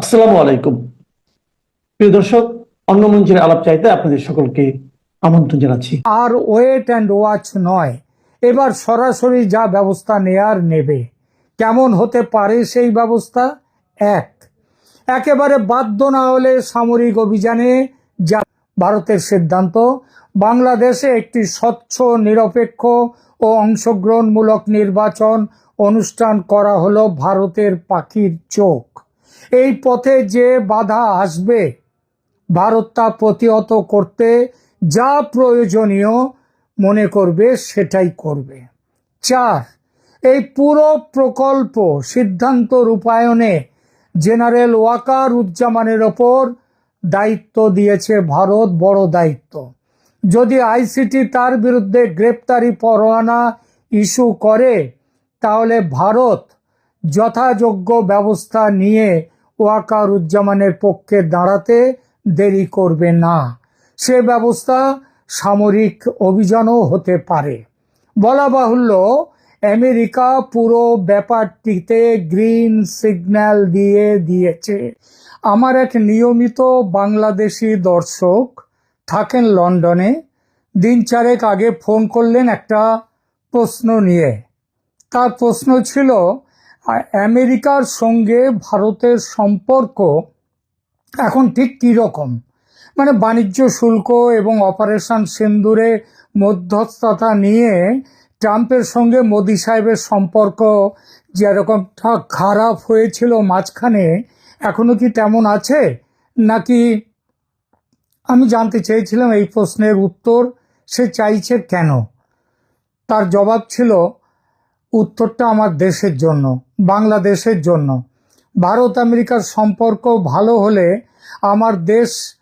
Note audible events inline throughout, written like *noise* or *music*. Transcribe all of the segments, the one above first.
আসসালামু আলাইকুম। প্রিয় দর্শক, অন্য মঞ্চের আলাপ চাইতে আপনাদের সকলকে আমন্ত্রণ জানাচ্ছি। আর ওয়েট অ্যান্ড ওয়াচ নয়, এবার সরাসরি যা ব্যবস্থা নেয়ার নেবে। কেমন হতে পারে সেই ব্যবস্থা? এক, একেবারে বাধ্য না হলে সামরিক অভিযানে যা ভারতের সিদ্ধান্ত, বাংলাদেশে একটি স্বচ্ছ, নিরপেক্ষ ও অংশগ্রহণমূলক নির্বাচন অনুষ্ঠান করা হলো ভারতের পাখির চোখ। এই পথে যে বাধা আসবে, ভারত তা প্রতিহত করতে যা প্রয়োজনীয় মনে করবে সেটাই করবে। চার, এই পুরো প্রকল্প সিদ্ধান্ত রূপায়ণে জেনারেল ওয়াকার উজ্জামানের ওপর দায়িত্ব দিয়েছে ভারত, বড় দায়িত্ব। যদি আইসিটি তার বিরুদ্ধে গ্রেপ্তারি পরোয়ানা ইস্যু করে, তাহলে ভারত যথাযোগ্য ব্যবস্থা নিয়ে ওয়াকার উজ্জামানের পক্ষে দাঁড়াতে দেরি করবে না। সে ব্যবস্থা সামরিক অভিযানও হতে পারে। বলা বাহুল্য, আমেরিকা পুরো ব্যাপারটিতে গ্রিন সিগন্যাল দিয়ে দিয়েছে। আমার এক নিয়মিত বাংলাদেশি দর্শক থাকেন লন্ডনে। দিন চারেক আগে ফোন করলেন একটা প্রশ্ন নিয়ে। তার প্রশ্ন ছিল আমেরিকার সঙ্গে ভারতের সম্পর্ক এখন ঠিক কী রকম? মানে বাণিজ্য শুল্ক এবং অপারেশন সিন্দুরে মধ্যস্থতা নিয়ে ট্রাম্পের সঙ্গে মোদি সাহেবের সম্পর্ক যেরকমটা খারাপ হয়েছিল মাঝখানে, এখনও কি তেমন আছে? নাকি আমি জানতে চেয়েছিলাম এই প্রশ্নের উত্তর, সে চাইছে কেন? তার জবাব ছিল উত্তরটা আমার দেশের জন্য, বাংলাদেশের জন্য। ভারত আমেরিকার সম্পর্ক ভালো হলে আমার দেশ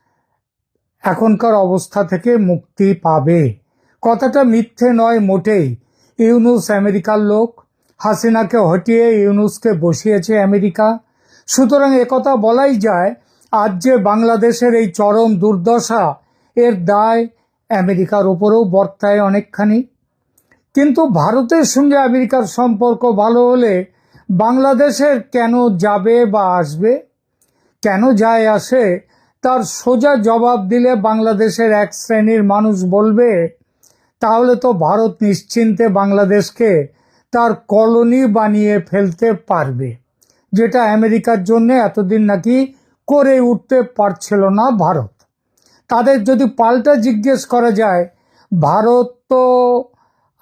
এখনকার অবস্থা থেকে মুক্তি পাবে। কথাটা মিথ্যে নয় মোটেই। ইউনুস আমেরিকার লোক, হাসিনাকে হটিয়ে ইউনুসকে বসিয়েছে আমেরিকা। সুতরাং একথা বলাই যায়, আজ যে বাংলাদেশের এই চরম দুর্দশা, এর দায় আমেরিকার ওপরেও বর্তায় অনেকখানি। কিন্তু ভারতের সঙ্গে আমেরিকার সম্পর্ক ভালো হলে বাংলাদেশের কেন যাবে বা আসবে? কেন যায় আসে? তার সোজা জবাব দিলে বাংলাদেশের এক শ্রেণির মানুষ বলবে, তাহলে তো ভারত নিশ্চিন্তে বাংলাদেশকে তার কলোনি বানিয়ে ফেলতে পারবে, যেটা আমেরিকার জন্য এতদিন নাকি করে উঠতে পারছিল না ভারত। তাদের যদি পাল্টা জিজ্ঞেস করা যায়, ভারত তো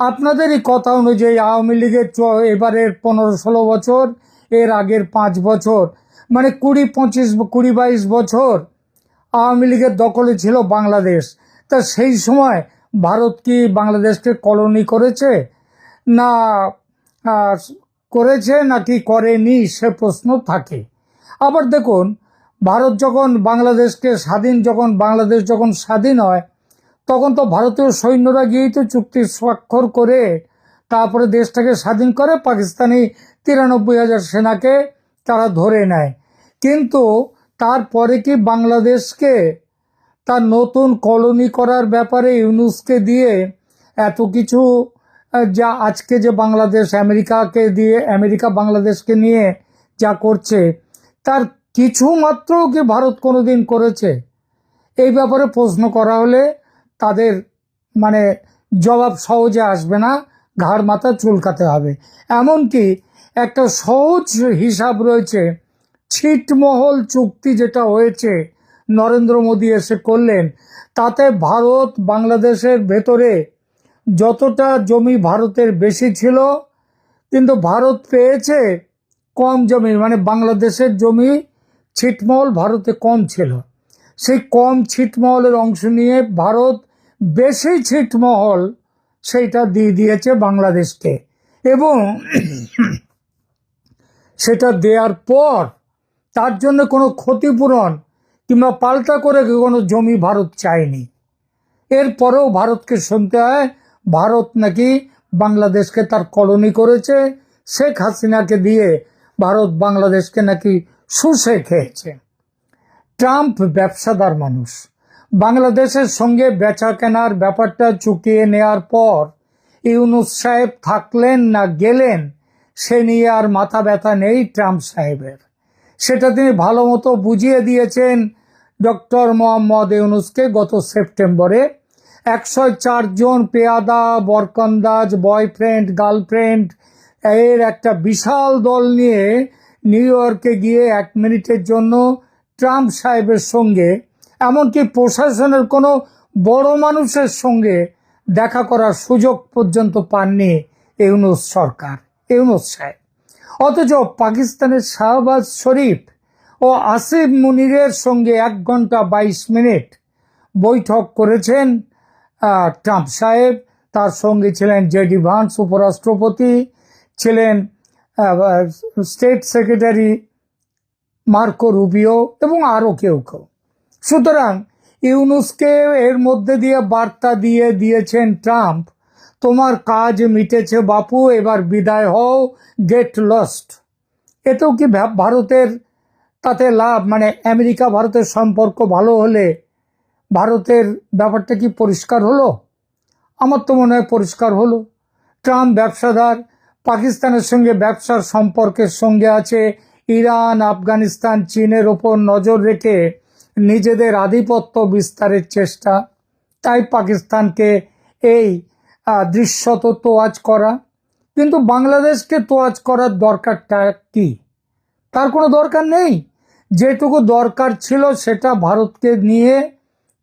আপনাদেরই কথা অনুযায়ী আওয়ামী লীগের চ- এবারের পনেরো ষোলো বছর, এর আগের পাঁচ বছর মানে কুড়ি পঁচিশ, কুড়ি বাইশ বছর আওয়ামী লীগের দখলে ছিল বাংলাদেশ। তা সেই সময় ভারত কি বাংলাদেশকে কলোনি করেছে? না করেছে নাকি করেনি সে প্রশ্ন থাকে। আবার দেখুন, ভারত যখন বাংলাদেশকে স্বাধীন, যখন বাংলাদেশ যখন স্বাধীন হয় তখন তো ভারতীয় সৈন্যরা গিয়েই তো চুক্তি স্বাক্ষর করে তারপরে দেশটাকে স্বাধীন করে পাকিস্তানি তিরানব্বই হাজার সেনাকে তারা ধরে নেয়। কিন্তু তারপরে কি বাংলাদেশকে তার নতুন কলোনি করার ব্যাপারে ইউনুসকে দিয়ে এত কিছু যা আজকে যে বাংলাদেশ আমেরিকাকে দিয়ে, আমেরিকা বাংলাদেশকে নিয়ে যা করছে, তার কিছু মাত্র কি ভারত কোনোদিন করেছে? এই ব্যাপারে প্রশ্ন করা হলে তাদের মানে জবাব সহজে আসবে না, ঘাড় মাথা চুলকাতে হবে। এমনকি একটা সহজ হিসাব রয়েছে, ছিটমহল চুক্তি যেটা হয়েছে, নরেন্দ্র মোদী এসে করলেন, তাতে ভারত বাংলাদেশের ভেতরে যতটা জমি ভারতের বেশি ছিল, কিন্তু ভারত পেয়েছে কম জমি মানে বাংলাদেশের জমি ছিটমহল ভারতে কম ছিল। সেই কম ছিটমহলের অংশ নিয়ে ভারত বেশি ছিটমহল সেইটা দিয়ে দিয়েছে বাংলাদেশকে। এবং সেটা দেওয়ার পর তার জন্য কোনো ক্ষতিপূরণ কিংবা পাল্টা করে কোনো জমি ভারত চায়নি। এরপরেও ভারতকে শুনতে হয়, ভারত নাকি বাংলাদেশকে তার কলোনি করেছে, শেখ হাসিনাকে দিয়ে ভারত বাংলাদেশকে নাকি শুষে খেয়েছে। ট্রাম্প ব্যবসাদার মানুষ। বাংলাদেশের সঙ্গে বেচা কেনার ব্যাপারটা চুকিয়ে নেয়ার পর ইউনুস সাহেব থাকলেন না গেলেন, সে নিয়ে আর মাথা ব্যথা নেই ট্রাম্প সাহেবের। সেটা তিনি ভালো মতো বুঝিয়ে দিয়েছেন ডক্টর মোহাম্মদ ইউনুসকে গত সেপ্টেম্বরে। একশো চারজন পেয়াদা, বরকন্দাজ, বয়ফ্রেন্ড, গার্লফ্রেন্ড, এর একটা বিশাল দল নিয়ে নিউ ইয়র্কে গিয়ে এক মিনিটের জন্য ট্রাম্প সাহেবের সঙ্গে এমনকি প্রশাসনের কোনো বড় মানুষের সঙ্গে দেখা করার সুযোগ পর্যন্ত পাননি ইউনুস সরকার, ইউনুস সাহেব। অথচ পাকিস্তানের শাহবাজ শরীফ ও আসিফ মুনিরের সঙ্গে এক ঘণ্টা বাইশ মিনিট বৈঠক করেছেন ট্রাম্প সাহেব। তার সঙ্গে ছিলেন জেডি ভান্স উপরাষ্ট্রপতি, ছিলেন স্টেট সেক্রেটারি মার্কো রুবিও এবং আরও কেউ কেউ। সুতরাং ইউনুসকে এর মধ্যে দিয়ে বার্তা দিয়ে দিয়েছেন ট্রাম্প, তোমার কাজ মিটেছে বাপু, এবার বিদায় হও, গেট লস্ট। এতেও কি ভারতের তাতে লাভ মানে আমেরিকা, ভারতের সম্পর্ক ভালো হলে ভারতের ব্যাপারটা কি পরিষ্কার হলো? আমার তো মনে হয় পরিষ্কার হলো। ট্রাম্প ব্যবসাদার, পাকিস্তানের সঙ্গে ব্যবসার সম্পর্কের সঙ্গে আছে, ইরান, আফগানিস্তান, চীনের ওপর নজর রেখে নিজেদের আধিপত্য বিস্তারের চেষ্টা। তাই পাকিস্তানকে এই দৃশ্যত তোয়াজ করা। কিন্তু বাংলাদেশকে তোয়াজ করার দরকারটা কি? তার কোনো দরকার নেই। যেটুকু দরকার ছিল সেটা ভারতকে নিয়ে,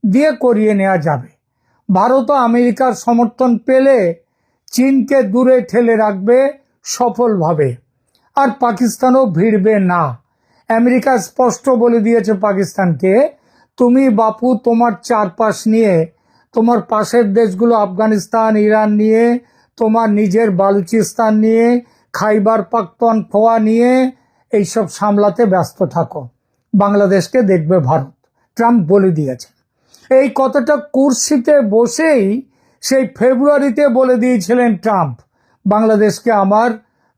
দিয়ে করিয়ে নেওয়া যাবে। ভারতও আমেরিকার সমর্থন পেলে চীনকে দূরে ঠেলে রাখবে সফলভাবে। আর পাকিস্তানও ভিড়বে না। আমেরিকা স্পষ্ট বলে দিয়েছে পাকিস্তানকে, তুমি বাপু, তোমার চারপাশ নিয়ে, তোমার পাশের দেশগুলো আফগানিস্তান, ইরান নিয়ে, তোমার নিজের বালুচিস্তান নিয়ে, খাইবার পাক্তন খোয়া নিয়ে, এইসব সামলাতে ব্যস্ত থাকো। বাংলাদেশকে দেখবে ভারত। ট্রাম্প বলে দিয়েছে এই কথাটা কুর্সিতে বসেই সেই ফেব্রুয়ারিতে বলে দিয়েছিলেন ট্রাম্প, বাংলাদেশকে আমার,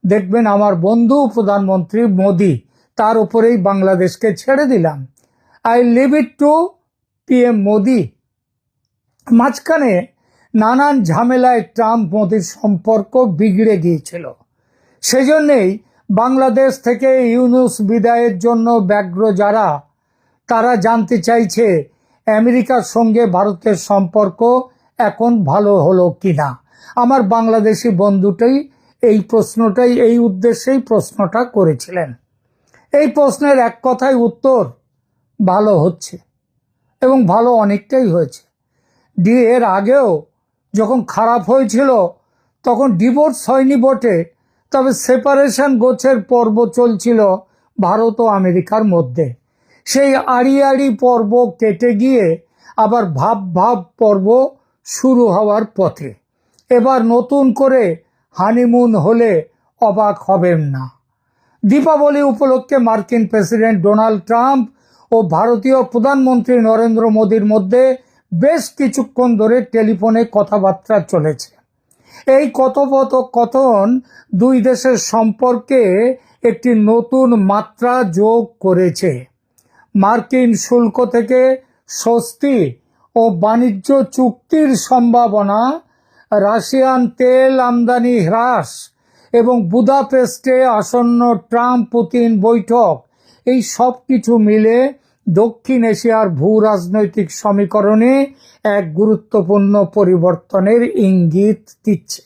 দেখবেন আমার বন্ধু প্রধানমন্ত্রী মোদি তার উপরেই বাংলাদেশকে ছেড়ে দিলাম। I leave it to PM Modi মাঝখানে নানান ঝামেলায় ট্রাম্প মোদির সম্পর্ক বিগড়ে গিয়েছিল। সেজন্যেই বাংলাদেশ থেকে ইউনুস বিদায়ের জন্য ব্যগ্র যারা, তারা জানতে চাইছে আমেরিকার সঙ্গে ভারতের সম্পর্ক এখন ভালো হলো কিনা। আমার বাংলাদেশি বন্ধুটাই এই প্রশ্নটাই, এই উদ্দেশ্যেই প্রশ্নটা করেছিলেন। এই প্রশ্নের এক কথায় উত্তর ভালো হচ্ছে এবং ভালো অনেকটাই হয়েছে। ডি এর আগেও যখন খারাপ হয়েছিল, তখন ডিভোর্স হয়নি বটে, তবে সেপারেশন গোছের পর্ব চলছিল ভারত ও আমেরিকার মধ্যে। সেই আড়ি আড়ি পর্ব কেটে গিয়ে আবার ভাব ভাব পর্ব শুরু হওয়ার পথে। এবার নতুন করে হানিমুন হলে অবাক হবেন না। দীপাবলি উপলক্ষে মার্কিন প্রেসিডেন্ট ডোনাল্ড ট্রাম্প ও ভারতীয় প্রধানমন্ত্রী নরেন্দ্র মোদীর মধ্যে বেশ কিছুক্ষণ ধরে টেলিফোনে কথাবার্তা চলেছে। এই কথোপকথন দুই দেশের সম্পর্কে একটি নতুন মাত্রা যোগ করেছে। মার্কিন শুল্ক থেকে স্বস্তি ও বাণিজ্য চুক্তির সম্ভাবনা, রাশিয়ান তেল আমদানি হ্রাস এবং বুদাপেস্টে আসন্ন ট্রাম্প পুতিন বৈঠক। এই সব কিছু মিলে দক্ষিণ এশিয়ার ভূ রাজনৈতিক সমীকরণে এক গুরুত্বপূর্ণ পরিবর্তনের ইঙ্গিত দিচ্ছে।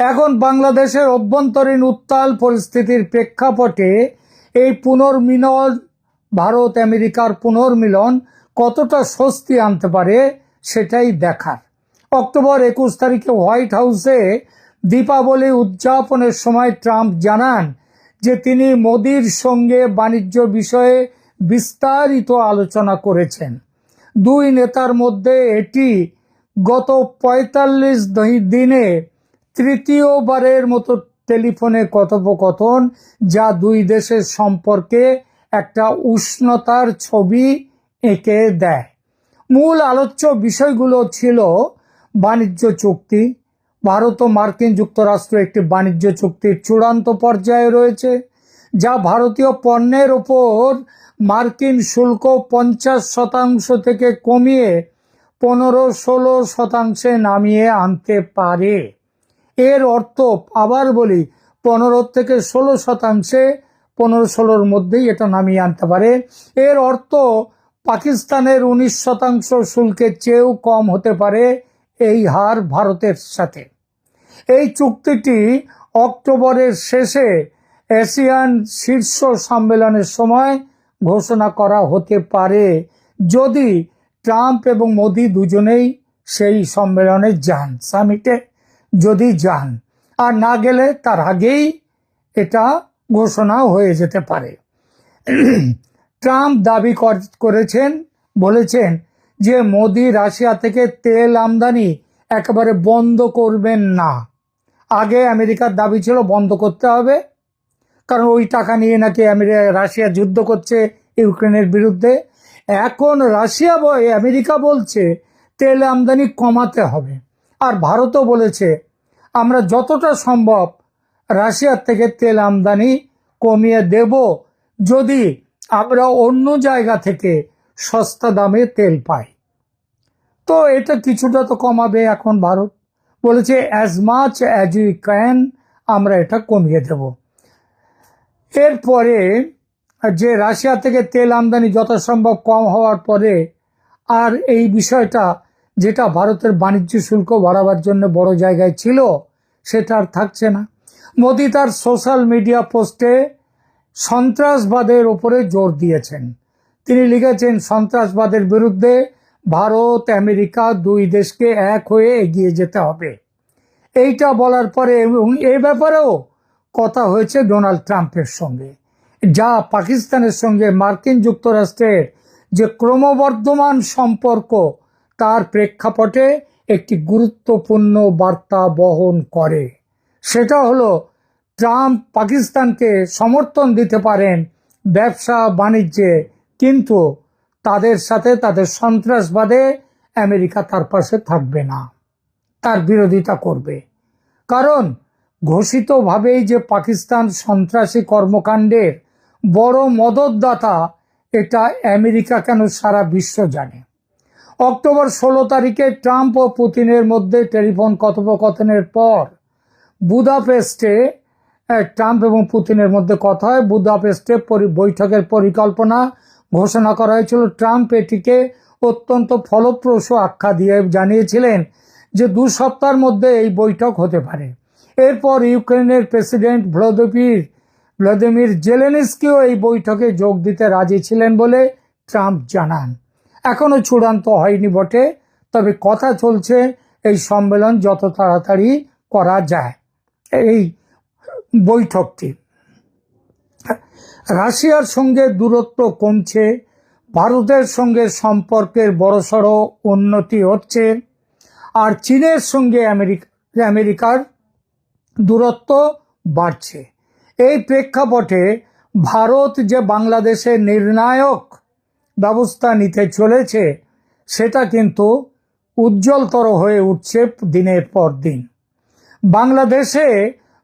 এখন বাংলাদেশের অভ্যন্তরীণ উত্তাল পরিস্থিতির প্রেক্ষাপটে এই পুনর্মিলন, ভারত, আমেরিকার পুনর্মিলন কতটা স্বস্তি আনতে পারে সেটাই দেখার। অক্টোবর একুশ তারিখে হোয়াইট হাউসে দীপাবলি উদযাপনের সময় ট্রাম্প জানান যে তিনি মোদির সঙ্গে বাণিজ্য বিষয়ে বিস্তারিত আলোচনা করেছেন। দুই নেতার মধ্যে এটি গত পঁয়তাল্লিশ দিনে তৃতীয়বারের মতো টেলিফোনে কথোপকথন, যা দুই দেশের সম্পর্কে একটা উষ্ণতার ছবি এঁকে দেয়। মূল আলোচ্য বিষয়গুলো ছিল বাণিজ্য চুক্তি ভারত ও মার্কিন যুক্তরাষ্ট্র একটি বাণিজ্য চুক্তির চূড়ান্ত পর্যায়ে রয়েছে, যা ভারতীয় পণ্যের ওপর মার্কিন শুল্ক পঞ্চাশ শতাংশ থেকে কমিয়ে পনেরো ষোলো শতাংশে নামিয়ে আনতে পারে। এর অর্থ আবার বলি, পনেরো থেকে ষোলো শতাংশে পনেরো ষোলোর মধ্যেই এটা নামিয়ে আনতে পারে। এর অর্থ পাকিস্তানের উনিশ শতাংশ শুল্কের চেয়েও কম হতে পারে এই হার ভারতের সাথে। এই চুক্তিটি অক্টোবরের শেষে এশিয়ান শীর্ষ সম্মেলনের সময় ঘোষণা করা হতে পারে, যদি ট্রাম্প এবং মোদি দুজনেই সেই সম্মেলনে যান, সামিটে যদি যান। আর না গেলে তার আগেই এটা ঘোষণা হয়ে যেতে পারে। *clears throat* ট্রাম্প দাবি কর- করেছেন, বলেছেন যে মোদি রাশিয়া থেকে তেল আমদানি একেবারে বন্ধ করবেন না। আগে আমেরিকার দাবি ছিল বন্ধ করতে হবে। কারণ ওই টাকা নিয়ে নাকি আমেরিকা, রাশিয়া যুদ্ধ করছে ইউক্রেনের বিরুদ্ধে। এখন রাশিয়া বয়, আমেরিকা বলছে তেল আমদানি কমাতে হবে। আর ভারতও বলেছে, আমরা যতটা সম্ভব রাশিয়ার থেকে তেল আমদানি কমিয়ে দেব। যদি আমরা অন্য জায়গা থেকে সস্তা দামে তেল পাই তো এটা কিছুটা তো কমাবে এখন ভারত। বলেছে as much as you can আমরা এটা কমিয়ে দেব। এরপরে যে রাশিয়া থেকে তেল আমদানি যথাসম্ভব কম হওয়ার পরে আর এই বিষয়টা যেটা ভারতের বাণিজ্য শুল্ক বাড়াবার জন্য বড় জায়গায় ছিল, সেটা আর থাকছে না। মোদি তার সোশ্যাল মিডিয়া পোস্টে সন্ত্রাসবাদের ওপরে জোর দিয়েছেন। তিনি লিখেছেন, সন্ত্রাসবাদের বিরুদ্ধে ভারত, আমেরিকা দুই দেশকে এক হয়ে এগিয়ে যেতে হবে। এইটা বলার পরে এবং এ ব্যাপারেও কথা হয়েছে ডোনাল্ড ট্রাম্পের সঙ্গে, যা পাকিস্তানের সঙ্গে মার্কিন যুক্তরাষ্ট্রের যে ক্রমবর্ধমান সম্পর্ক, তার প্রেক্ষাপটে একটি গুরুত্বপূর্ণ বার্তা বহন করে। সেটা হলো, ট্রাম্প পাকিস্তানকে সমর্থন দিতে পারেন ব্যবসা বাণিজ্যে কিন্তু তাদের সাথে তাদের সন্ত্রাসবাদে আমেরিকা তার পাশে থাকবে না। তার বিরোধিতা করবে। কারণ ঘোষিতভাবেই যে পাকিস্তান সন্ত্রাসী কর্মকাণ্ডের বড় মদতদাতা, এটা আমেরিকা কেন সারা বিশ্ব জানে? অক্টোবর ষোলো তারিখে ট্রাম্প ও পুতিনের মধ্যে টেলিফোন কথোপকথনের পর বুদাপেস্টে ট্রাম্প এবং পুতিনের মধ্যে কথা হয়। বুদাপেস্টে বৈঠকের পরিকল্পনা ঘোষণা করা হয়েছিল, ট্রাম্প এটিকে অত্যন্ত ফলপ্রসূ আখ্যা দিয়ে জানিয়েছিলেন যে দু সপ্তাহের মধ্যে এই বৈঠক হতে পারে। এরপর ইউক্রেনের প্রেসিডেন্ট ভ্লাদিমির ভ্লাদিমির জেলেনস্কিও এই বৈঠকে যোগ দিতে রাজি ছিলেন বলে ট্রাম্প জানান। এখনও চূড়ান্ত হয়নি বটে, তবে কথা চলছে এই সম্মেলন যত তাড়াতাড়ি করা যায়। এই বৈঠকটি রাশিয়ার সঙ্গে দূরত্ব কমছে, ভারতের সঙ্গে সম্পর্কের বড়সড় উন্নতি হচ্ছে, আর চীনের সঙ্গে আমেরিকা, আমেরিকার দূরত্ব বাড়ছে। এই প্রেক্ষাপটে ভারত যে বাংলাদেশে নির্ণায়ক ব্যবস্থা নিতে চলেছে, সেটা কিন্তু উজ্জ্বলতর হয়ে উঠছে দিনের পর দিন। বাংলাদেশে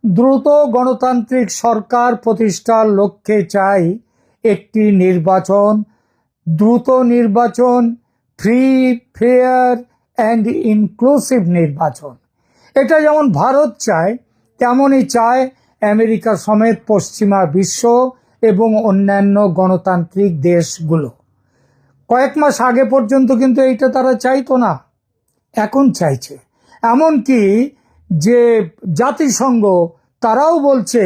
দ্রুত গণতান্ত্রিক সরকার প্রতিষ্ঠার লক্ষ্যে চাই একটি নির্বাচন, দ্রুত নির্বাচন ফ্রি ফেয়ার অ্যান্ড ইনক্লুসিভ নির্বাচন। এটা যেমন ভারত চায়, তেমনই চায় আমেরিকা সমেত পশ্চিমা বিশ্ব এবং অন্যান্য গণতান্ত্রিক দেশগুলো। কয়েক মাস আগে পর্যন্ত কিন্তু এইটা তারা চাইতো না, এখন চাইছে। এমনকি যে জাতিসংঘ, তারাও বলছে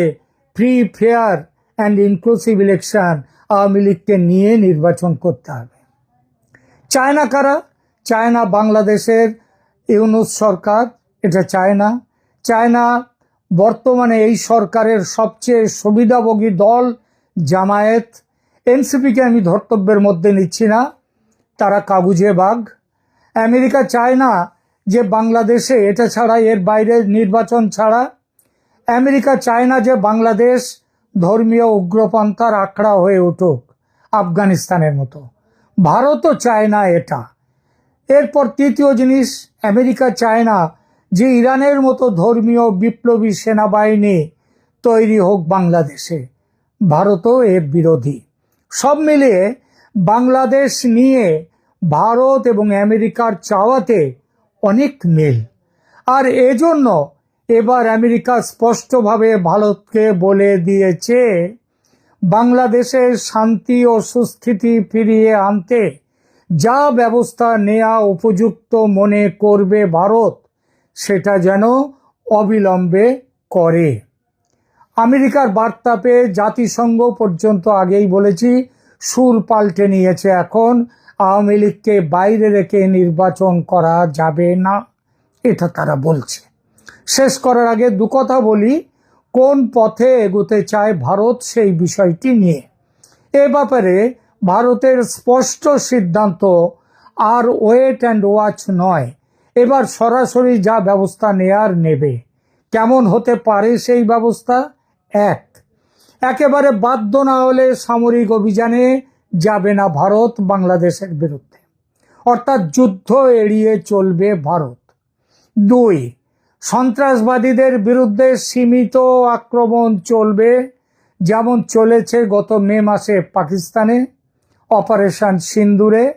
free fair and inclusive election Awami লীগকে নিয়ে নির্বাচন করতে হবে। চায়না কারা? চায়না বাংলাদেশের ইউনুস সরকার, এটা চায়না। চায়না বর্তমানে এই সরকারের সবচেয়ে সুবিধাভোগী দল জামায়াত। এনসিপিকে আমি ধর্তব্যের মধ্যে নিচ্ছি না, তারা কাগুজে বাঘ। আমেরিকা চায় না যে বাংলাদেশে এটা ছাড়া এর বাইরে নির্বাচন ছাড়া আমেরিকা চায় না যে বাংলাদেশ ধর্মীয় উগ্রপন্থার আখড়া হয়ে উঠুক আফগানিস্তানের মতো। ভারতও চায় না এটা। এরপর তৃতীয় জিনিস, আমেরিকা চায় না যে ইরানের মতো ধর্মীয় বিপ্লবী সেনাবাহিনী তৈরি হোক বাংলাদেশে, ভারতও এর বিরোধী। সব মিলিয়ে বাংলাদেশ নিয়ে ভারত এবং আমেরিকার চাওয়াতে অনেক মিল। আর এজন্য এবার আমেরিকা স্পষ্টভাবে ভারতকে বলে দিয়েছে বাংলাদেশে শান্তি ও সুস্থিতি ফিরিয়ে আনতে যা ব্যবস্থা নেওয়া উপযুক্ত মনে করবে ভারত, সেটা যেন অবিলম্বে করে। আমেরিকার বার্তা পেয়ে জাতিসংঘ পর্যন্ত আগেই বলেছি, সুর পাল্টে নিয়েছে এখন আওয়ামী লীগকে বাইরে রেখে নির্বাচন করা যাবে না, এটা তারা বলছে। শেষ করার আগে দু কথা বলি, কোন পথে এগোতে চায় ভারত সেই বিষয়টি নিয়ে। এ ব্যাপারে ভারতের স্পষ্ট সিদ্ধান্ত আর ওয়েট অ্যান্ড ওয়াচ নয়। এবার সরাসরি যা ব্যবস্থা নেয়ার নেবে। কেমন হতে পারে সেই ব্যবস্থা? এক। একেবারে বাধ্য না হলে সামরিক অভিযানে যাবে না ভারত বাংলাদেশের বিরুদ্ধে। অর্থাৎ যুদ্ধ এড়িয়ে চলবে ভারত। দুই, সন্ত্রাসবাদীদের বিরুদ্ধে সীমিত আক্রমণ চলবে, যেমন চলেছে গত মে মাসে পাকিস্তানে অপারেশন সিন্দুরে।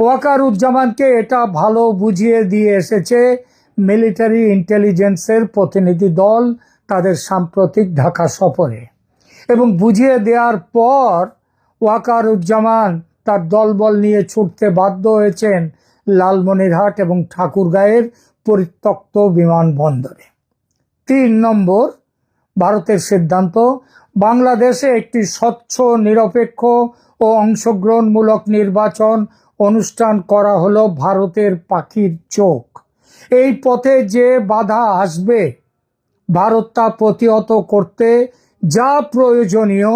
ওয়াকারুজ্জামানকে এটা ভালো বুঝিয়ে দিয়ে এসেছে মিলিটারি ইন্টেলিজেন্সের প্রতিনিধি দল তাদের সাম্প্রতিক ঢাকা সফরে। এবং বুঝিয়ে দেওয়ার পর ওয়াকারুজ্জামান তার দলবল নিয়ে ছুটতে বাধ্য হয়েছেন লালমনিরহাট এবং ঠাকুরগাঁয়ের পরিত্যক্ত বিমানবন্দরে। তিন নম্বর, ভারতের সিদ্ধান্ত, বাংলাদেশে একটি স্বচ্ছ, নিরপেক্ষ ও অংশগ্রহণমূলক নির্বাচন অনুষ্ঠান করা হলো ভারতের পাখির চোখ। এই পথে যে বাধা আসবে, ভারত তা প্রতিহত করতে যা প্রয়োজনীয়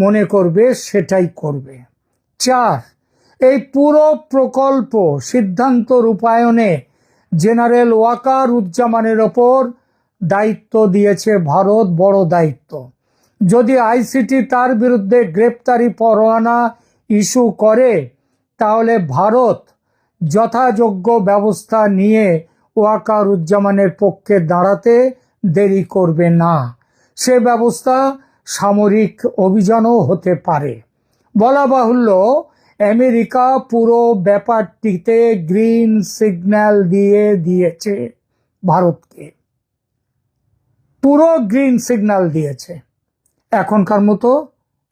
মনে করবে, সেটাই করবে। চার, এই পুরো প্রকল্প সিদ্ধান্ত রূপায়ণে জেনারেল ওয়াকার উজ্জামানের ওপর দায়িত্ব দিয়েছে ভারত, বড় দায়িত্ব। যদি আইসিটি তার বিরুদ্ধে গ্রেপ্তারি পরোয়ানা ইস্যু করে, তাহলে ভারত যথাযোগ্য ব্যবস্থা নিয়ে ওয়াকার উজ্জামানের পক্ষে দাঁড়াতে দেরি করবে না। সে ব্যবস্থা সামরিক অভিযানও হতে পারে। বলা বাহুল্য, আমেরিকা পুরো ব্যাপারটিতে গ্রিন সিগন্যাল দিয়ে দিয়েছে ভারতকে। পুরো গ্রিন সিগন্যাল দিয়েছে। এখনকার মতো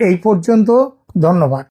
এই পর্যন্ত, ধন্যবাদ।